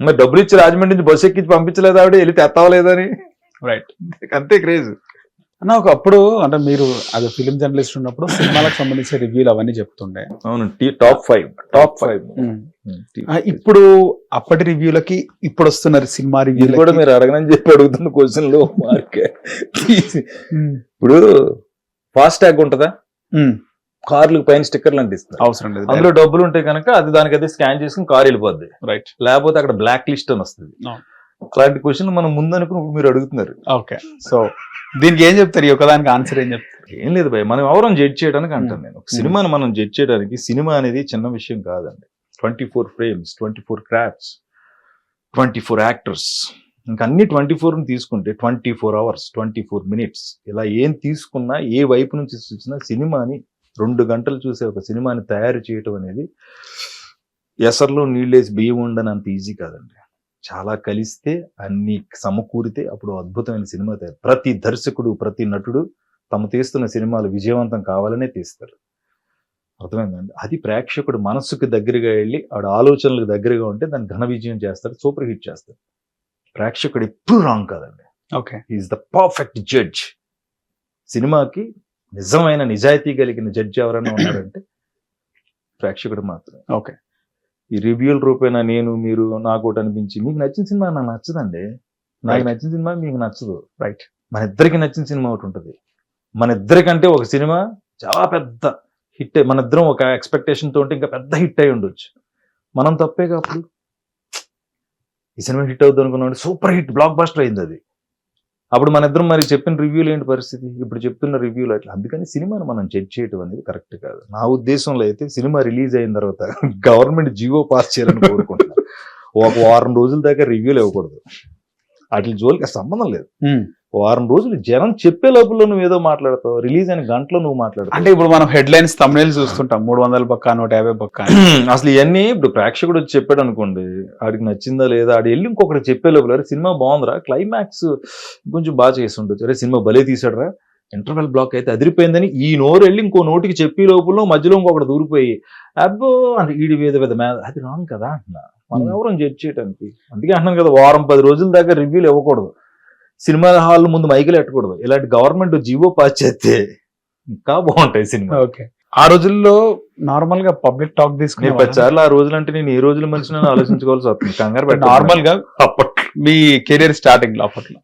మరి డబ్బులు ఇచ్చి రాజమండ్రి నుంచి బస్సు ఎక్కించి పంపించలేదు ఆవిడ వెళ్ళి తెత్తవలేదని రైట్ అంతే క్రేజ్. అన్న ఒకప్పుడు అంటే మీరు అది ఫిలిం జర్నలిస్ట్ ఉన్నప్పుడు సినిమాలకు సంబంధించిన రివ్యూలు అవన్నీ చెప్తుండే. అవును టాప్ ఫైవ్ టాప్ ఫైవ్ ఇప్పుడు అప్పటి రివ్యూలకి ఇప్పుడు వస్తున్న సినిమా ఇది రివ్యూలు కూడా మీరు అడగనని చెప్పి అడుగుతున్న క్వశ్చన్లో మార్కే ఇప్పుడు ఫాస్ట్ ట్యాగ్ ఉంటదా? కార్లకు పైన స్టిక్కర్లు అంటిస్తారు అవసరం లేదు. అందులో డబ్బులు ఉంటాయి కనుక అది దానికి అదే స్కాన్ చేసుకుని కార్ వెళ్ళిపోద్ది. రైట్ లేకపోతే అక్కడ బ్లాక్ లిస్ట్ అని వస్తుంది. అలాంటి క్వశ్చన్ మనం ముందు అనుకుని ఇప్పుడు మీరు అడుగుతున్నారు. ఓకే సో దీనికి ఏం చెప్తారు? ఈ ఒకదానికి ఆన్సర్ ఏం చెప్తారు? ఏం లేదు భయ్ మనం ఎవరం జడ్జ్ చేయడానికి అంటాను నేను. ఒక సినిమాని మనం జడ్జ్ చేయడానికి సినిమా అనేది చిన్న విషయం కాదండి. Twenty four frames twenty four crafts twenty four actors ఇంకా అన్ని ట్వంటీ ఫోర్ తీసుకుంటే twenty four hours twenty four minutes ఇలా ఏం తీసుకున్నా ఏ వైపు నుంచి చూసినా సినిమాని రెండు గంటలు చూసే ఒక సినిమాని తయారు చేయటం అనేది ఎసర్లో నీళ్ళేసి బియ్యం ఉండని అంత ఈజీ కాదండి. చాలా కలిస్తే అన్ని సమకూరితే అప్పుడు అద్భుతమైన సినిమా తయారు. ప్రతి దర్శకుడు ప్రతి నటుడు తమ తీస్తున్న సినిమాలు విజయవంతం కావాలనే తీస్తారు. అర్థమైందండి? అది ప్రేక్షకుడు మనస్సుకు దగ్గరగా వెళ్ళి ఆడ ఆలోచనలకు దగ్గరగా ఉంటే దాన్ని ఘన విజయం చేస్తారు సూపర్ హిట్ చేస్తారు. ప్రేక్షకుడు ఎప్పుడు రాంగ్ కాదండి. Okay. Is the perfect judge సినిమాకి నిజమైన నిజాయితీ కలిగిన జడ్జి ఎవరైనా ఉన్నారంటే ప్రేక్షకుడు మాత్రమే. ఓకే. ఈ రివ్యూల రూపేణా నేను మీరు నాకు ఒకటి అనిపించి మీకు నచ్చిన సినిమా నాకు నచ్చదండి. నాకు. నచ్చిన సినిమా మీకు నచ్చదు. రైట్ మన ఇద్దరికి నచ్చిన సినిమా ఒకటి ఉంటుంది. మన ఇద్దరికంటే ఒక సినిమా చాలా పెద్ద హిట్ మన ఇద్దరం ఒక ఎక్స్పెక్టేషన్ తోటి ఇంకా పెద్ద హిట్ అయి ఉండొచ్చు. మనం తప్పే అప్పుడు ఈ సినిమా హిట్ అవుతుంది అనుకున్నాడు సూపర్ హిట్ బ్లాక్ బస్టర్ అయింది అది. అప్పుడు మన ఇద్దరం మరి చెప్పిన రివ్యూలు ఏంటి పరిస్థితి? ఇప్పుడు చెప్తున్న రివ్యూలు అట్లా. అందుకని సినిమాను మనం జడ్జ్ చేయడం అనేది కరెక్ట్ కాదు. నా ఉద్దేశంలో అయితే సినిమా రిలీజ్ అయిన తర్వాత గవర్నమెంట్ జియో పాస్ చేయాలని కోరుకుంటున్నాను ఒక వారం రోజుల దాకా రివ్యూలు ఇవ్వకూడదు. వాటి జోలికి సంబంధం లేదు. వారం రోజులు జనం చెప్పే లోపల నువ్వు ఏదో మాట్లాడతావు రిలీజ్ అయిన గంటలో నువ్వు మాట్లాడతావు. అంటే ఇప్పుడు మనం హెడ్ లైన్స్ తమిళ చూస్తుంటాం మూడు వందల పక్క నూట యాభై పక్క. అసలు ఇవన్నీ ఇప్పుడు ప్రేక్షకుడు వచ్చి చెప్పాడు అనుకోండి ఆడికి నచ్చిందా లేదా ఆడు వెళ్ళి ఇంకొకటి చెప్పే లోపల "అరే, సినిమా బాగుందిరా క్లైమాక్స్ కొంచెం బాగా చేసి ఉండొచ్చు. అరే సినిమా భలే తీసాడురా ఇంటర్వెల్ బ్లాక్ అయితే అదిరిపోయిందని ఈ నోరు వెళ్ళి ఇంకో నోటికి చెప్పే లోపల మధ్యలో ఇంకొకటి దూరిపోయి అబ్బో అంటే ఈడి వేద వేద మే అది రాంగ్ కదా అంటున్నా. మనం. ఎవరం జడ్జ్ చేయడానికి అందుకే అంటున్నాను కదా వారం పది రోజుల దాకా రివ్యూలు ఇవ్వకూడదు. సినిమా హాల్ ముందు మైకులు ఎట్టకూడదు. ఇలాంటి గవర్నమెంట్ జీవో పాస్ చేస్తే ఇంకా బాగుంటాయి సినిమా ఓకే. ఆ రోజుల్లో నార్మల్గా పబ్లిక్ టాక్ తీసుకునే సార్లు ఆ రోజులు అంటే నేను ఏ రోజుల మనిషిని ఆలోచించుకోవాల్సి వస్తుంది. కంగారు పెట్ట నార్మల్గా అప్పట్లో. మీ కెరీర్ స్టార్టింగ్లో అప్పట్లో.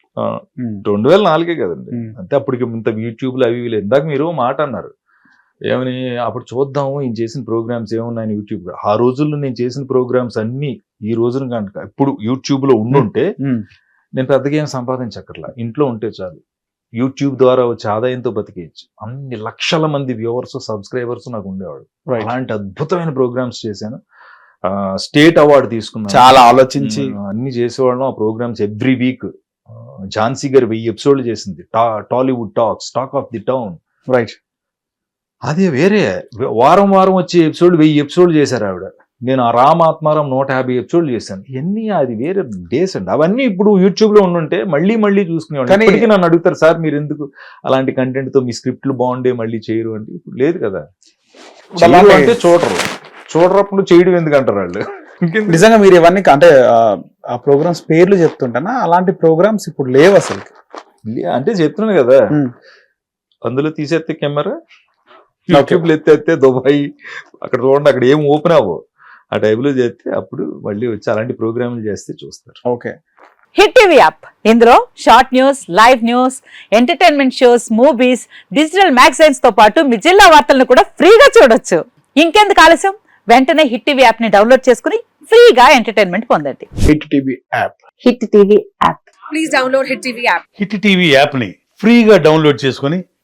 ఉమ్. రెండు వేల నాలుగే కదండి. ఉమ్. అంటే అప్పటికి ఇంత యూట్యూబ్లు అవి ఇవి లేవు. ఇందాక మీరు మాట అన్నారు. ఏమని అప్పుడు చూద్దాము ఈయన చేసిన ప్రోగ్రామ్స్ ఏమున్నాయని యూట్యూబ్లో ఆ రోజుల్లో నేను చేసిన ప్రోగ్రామ్స్ అన్ని ఈ రోజున కనుక ఇప్పుడు యూట్యూబ్లో ఉండుంటే ఉమ్. నేను పెద్దగా ఏం సంపాదించక్కర్లా. ఇంట్లో ఉంటే చాలు. యూట్యూబ్ ద్వారా వచ్చే ఆదాయంతో బతికేయచ్చు. అన్ని లక్షల మంది వ్యూవర్స్ సబ్స్క్రైబర్స్ నాకు ఉండేవాడు. అలాంటి అద్భుతమైన ప్రోగ్రామ్స్ చేశాను. స్టేట్ అవార్డు తీసుకున్నాను. చాలా ఆలోచించి. అన్ని చేసేవాళ్ళం. ఆ ప్రోగ్రామ్స్ ఎవ్రీ వీక్. ఝాన్సీ గారు వెయ్యి ఎపిసోడ్లు చేసింది. Tollywood talks talk of the town. Right అదే వేరే. వారం వారం వచ్చే ఎపిసోడ్ వెయ్యి ఎపిసోడ్లు చేశారు ఆవిడ. నేను ఆ రామాత్మారం నూట యాభై ఎపిసోడ్లు చేశాను. ఇవన్నీ అది వేరే డేస్ అండి. అవన్నీ ఇప్పుడు యూట్యూబ్లో ఉండుంటే మళ్ళీ మళ్ళీ చూసుకునేవాడు కానీ- నన్ను అడుగుతారు సార్ మీరు ఎందుకు అలాంటి కంటెంట్తో మీ స్క్రిప్ట్లు బాగుండే మళ్ళీ చేయరు అంటే ఇప్పుడు లేదు కదా. అంటే చూడరు. చూడరప్పుడు చేయడం ఎందుకు అంటారు వాళ్ళు? నిజంగా మీరు ఇవన్నీ అంటే ఆ, ప్రోగ్రామ్స్ పేర్లు చెప్తుంటానా? అలాంటి ప్రోగ్రామ్స్ ఇప్పుడు లేవు అసలు అంటే చెప్తున్నాను కదా. అందులో తీసేస్తే కెమెరా యూట్యూబ్లో ఎత్తేస్తే దుబాయ్ అక్కడ చూడండి అక్కడ ఏం ఓపెన్ అవ్వవు. ఆ టైంలో చేస్తే అప్పుడు మళ్ళీ వచ్చి అలాంటి ప్రోగ్రాములు చేస్తే చూస్తారు. ఓకే. Hit TV app. ఇందులో short news live news entertainment shows movies digital మ్యాగజైన్స్తో పాటు మీ జిల్లా వార్తలను కూడా ఫ్రీగా చూడొచ్చు. ఇంకెందుకు ఆలస్యం? వెంటనే హిట్ టీవీ యాప్ని డౌన్లోడ్ చేసుకుని ఫ్రీగా ఎంటర్టైన్మెంట్ పొందండి. Hit TV app. Hit TV app. Please download Hit TV app. Hit TV యాప్ని ఫ్రీగా డౌన్లోడ్ చేసుకొని